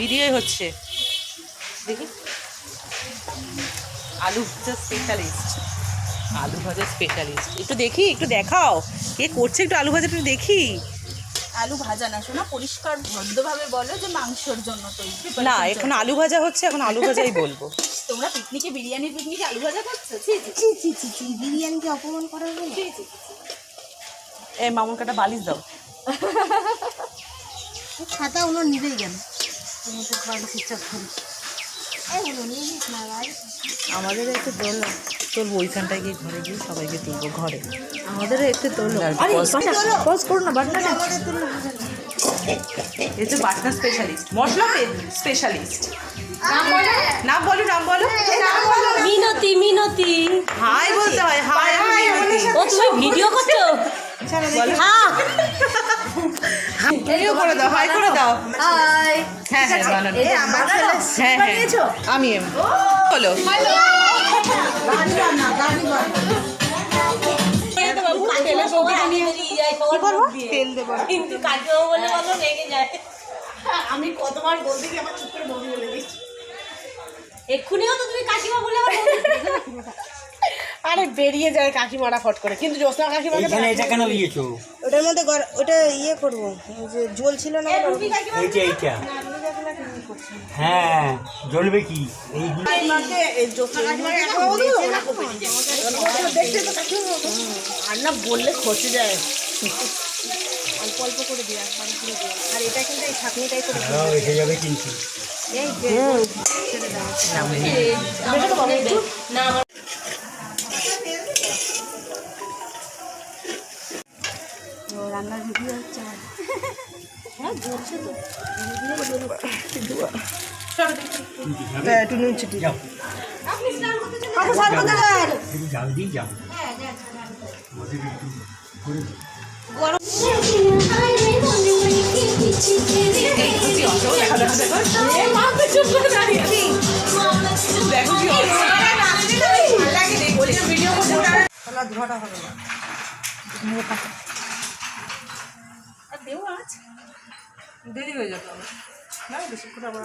ভিডিওই হচ্ছে। দেখি। আলু ভাজা স্পেশালিস্ট আলু ভাজা স্পেশালিস্ট একটু দেখি একটু দেখাও। কে করছে একটু আলু ভাজাটা একটু দেখি। আলু ভাজা না শোনা পরিষ্কার ভদ্রভাবে বলো যে মাংসর জন্য তৈরি। না এখন আলু ভাজা হচ্ছে এখন আলু ভাজাই বলব। তোমরা পিকনিকে বিরিয়ানির পিকনিকে আলু ভাজা করছ? ছি ছি ছি ছি ছি ছি বিরিয়ানিকে অপমান করা হবে। এ মামুন কাটা বালিশ দাও। খাতা ওগুলো নিবেই গেল। তো আমাদের একটু তোলো চলবো ওইখানটায় গিয়ে ঘরে গিয়ে সবাইকে তুলবো ঘরে। আমাদেরও একটু তোলো পজ করো। না বাটনাটা এই যে বাটনা স্পেশালিস্ট মশলা স্পেশালিস্ট নাম বলো। নাম বলো মিনতি মিনতি। হাই বলতে হয় হাই ও তুমি ভিডিও করছ? হ্যাঁ। করে দাও হাই করে দাও। হ্যাঁ হ্যাঁ বানানো। হ্যাঁ হ্যাঁ আমি বলো। তেল দেবো কিন্তু কাকিও বলে বলো রেগে যায়। আমি কতবার বলতে আমার চুপ করে বৌদি বলে দিচ্ছি এক্ষুনিও তো তুমি কাকিমা বলে আবার বলছো। আরে বেরিয়ে যায় কাকিমারা ফট করে। কিন্তু জ্যোৎস্না কাকিমাকে এইখানে এটা কেন দিয়েছ? ওটার মধ্যে ওটা ইয়ে করব যে জল ছিল না? এইটা এইটা। হ্যাঁ জ্বলবে কি? আর না বললে খসে যায়। অল্প অল্প করে দিয়ে একবার করে দিয়ে। আর এটা কিন্তু এই ছাকনিটাই করে। হ্যাঁ এসে যাবে কিন্তু। এই যে না। ও, রান্নার ভিডিও হচ্ছে। হ্যাঁ তো। হ্যাঁ একটু নুন ছিটি যাও। যাও। দেখো কি দেরি হয়ে যেত না বেশিক্ষণ আবার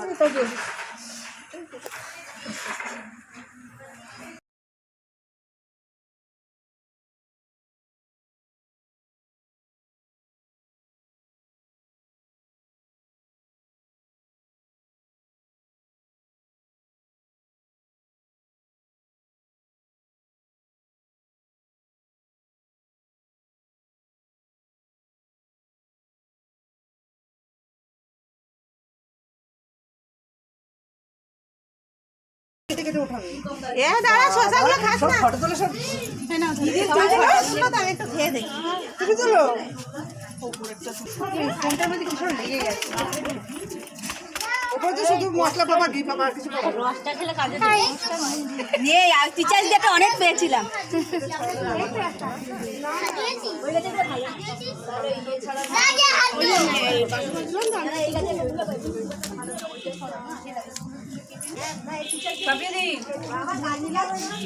এ দাঁড়া শসাগুলো খাস না। ফটো তোলো সব দিদি তুই তোলো তো আমি একটু খেয়ে দেখি। তুমি তোলো। ফোনটার মধ্যে কিছু লেগে গেছে ওপরে তো শুধু মশলা পাবা ঘি পাবা কিছু পাবা রসটা খেলে কাজে নিয়ে টিচার দিতে অনেক পেয়েছিলাম।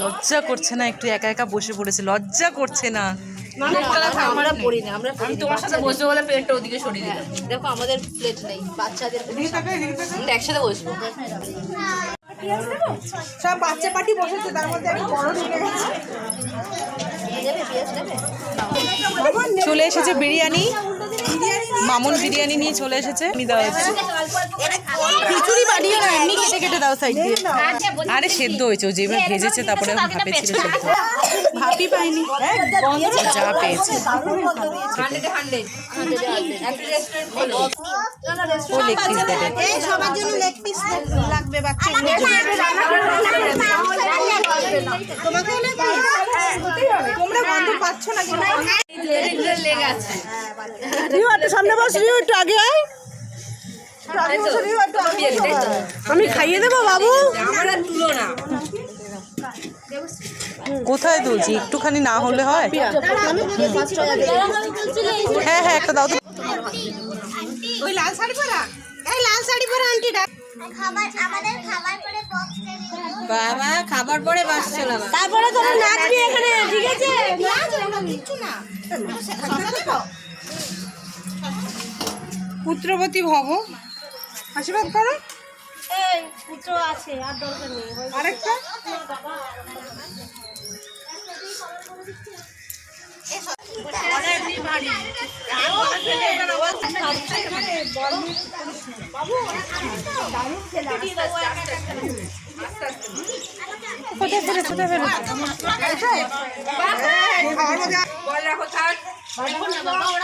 লজ্জা করছে না একটু একা একা বসে পড়েছে লজ্জা করছে না। আমরা পড়ি না আমরা আমি তোমার সাথে বসবো বলে প্লেটটা ওদিকে সরিয়ে দিলাম। দেখো আমাদের প্লেট নেই বাচ্চাদের একসাথে বসবো। সব বাচ্চা পার্টি বসেছে তার মধ্যে একটা বড় ঢুকে গেছে। চলে এসেছে বিরিয়ানি। মামুন বিরিয়ানি নিয়ে চলে এসেছে। আমি খিচুড়ি কেটে দাও সাইড দিয়ে আরে সেদ্ধ হয়েছে ও যেভাবে ভেজেছে তারপরে ভাপে ছিল সেদ্ধ ভাপই পাইনি যা পেয়েছে ও লেগ পিস দেবে সবার জন্য লেগ পিস লাগবে তোমরা গন্ধ পাচ্ছ না সামনে বস একটু আগে আয় একটু আগে বসো, রিও, একটু আগে বসো। আমি খাইয়ে দেবো বাবু আমার আর তুলো না কোথায় তুলছি একটুখানি না হলে হয় হ্যাঁ হ্যাঁ একটা দাও তো ওই লাল শাড়ি পরা এই লাল শাড়ি পরা আন্টিটা খাবার আমাদের খাবার পরে বক্স বাবা খাবার পরে বাসছে না তারপরে তোমরা নাচবি এখানে ঠিক আছে কিচ্ছু না পুত্রবতী ভব আশীর্বাদ করো। এই পুত্র আছে আর দরকার নেই। আরেকটা? কোথায় ফেলে কোথায় ফেলে খাওয়ার রাখো বাবা